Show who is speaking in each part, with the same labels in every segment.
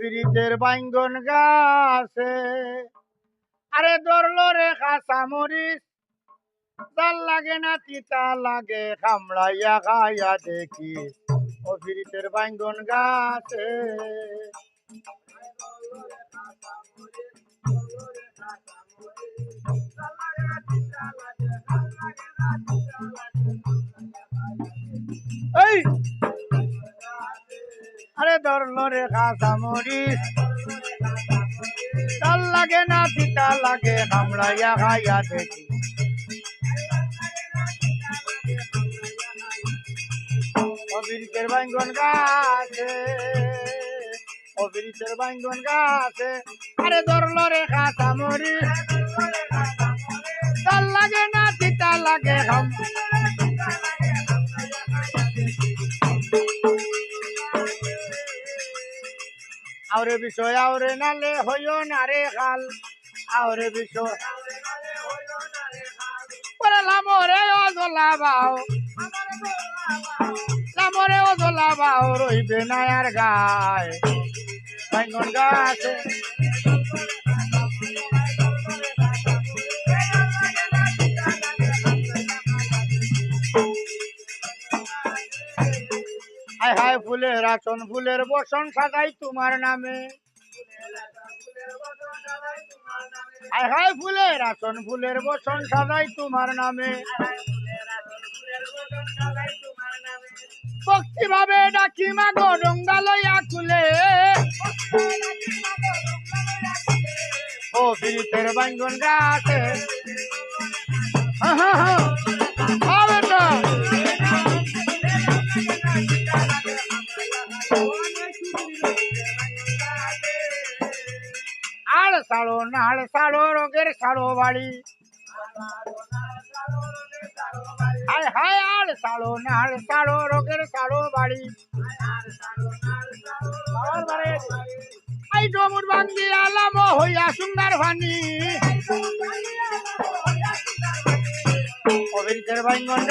Speaker 1: অবিরিতের বাইঙ্গন গাছে। আরে ধরলো রে খাসা মরিস তাল লাগে না তিতা লাগে খামড়াইয়া খাইয়া দেখি। ও অবিরিতের বাইঙ্গন গাছে। আরে ধরলো রে মরিস তাল লাগে না তিতা লাগে কামড়াইয়া খাইয়া দেখি। অবিরিতের বাইঙ্গন গাছে অবিরিতের বাইঙ্গন গাছে। আরে ধরলো রে মরিস তাল লাগে না তিতা লাগে খাম আউরে বিষয়, আউরে নালে হইও না রে খাল আউরে বিষয়। পরে লামরে ও দোলা বাও লামরে ও দোলা বাও রইবে না আর গায়। বাইঙ্গন গাছে। হায় হায় ফুলের আসন ফুলের বসন সাজাই তোমার নামে। হায় হায় ফুলের আসন ফুলের বসন সাজাই তোমার নামে। ভক্তি ভাবে ডাকি মাগো ডঙ্গা লইয়া খুলে? ও ফিরিতের বাইঙ্গন গাছে। হা হা সাড়ো বাড়ি হায় হায় রোগের বাড়ি ডমুর বাঙ্গি আলাম হইয়া সুন্দর ভানি অবিরিতের বাইঙ্গন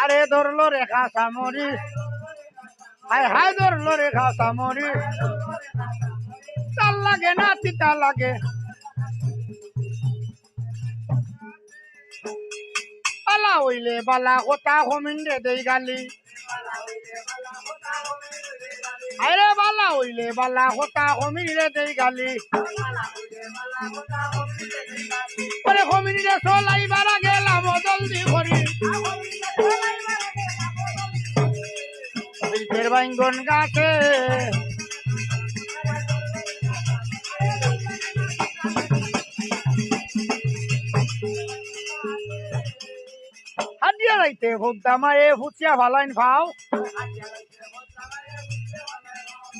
Speaker 1: আরে ধরলো রেখা সামরি। হায় হায় ধরলো রেখা সামরি। তাল লাগে না তিতা লাগে। বালা হইলে বালা কথা হমিন্ডে দেই গালি। আরে বালা হইলে বালা কথা হমিন্ডে দেই গালি। পরে হমিন্ডে চলাইবার গেলাম জলদি করি। বিলকের বাইঙ্গন গাছে হাতিয়া রাইতে ভোদ্দামায়ে ফুচিয়া ভালাইন ভাও।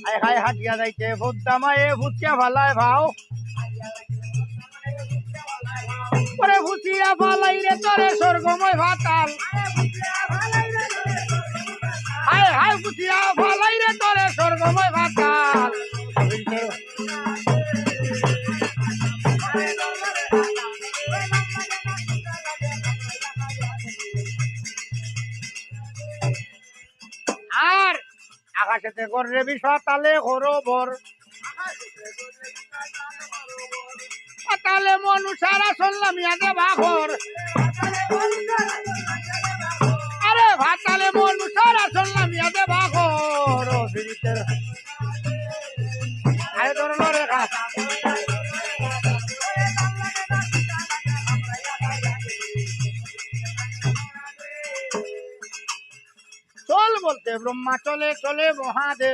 Speaker 1: হায় হায় হাতিয়া যাইতে ভোদ্দামায়ে ফুচিয়া ভালায় ভাও। ফুচিয়া ভালাই রে তরে স্বর্গময় ভাতাল। ফুচিয়া ভালাই রে তরে স্বর্গময় ভাতাল আর আকাশেতে কররে বিষা তালে হরবর তালে মনুষারা শুনলাম ইয়াদে বাঘর। বলতে ব্রহ্মা চলে চলে মহাদেব।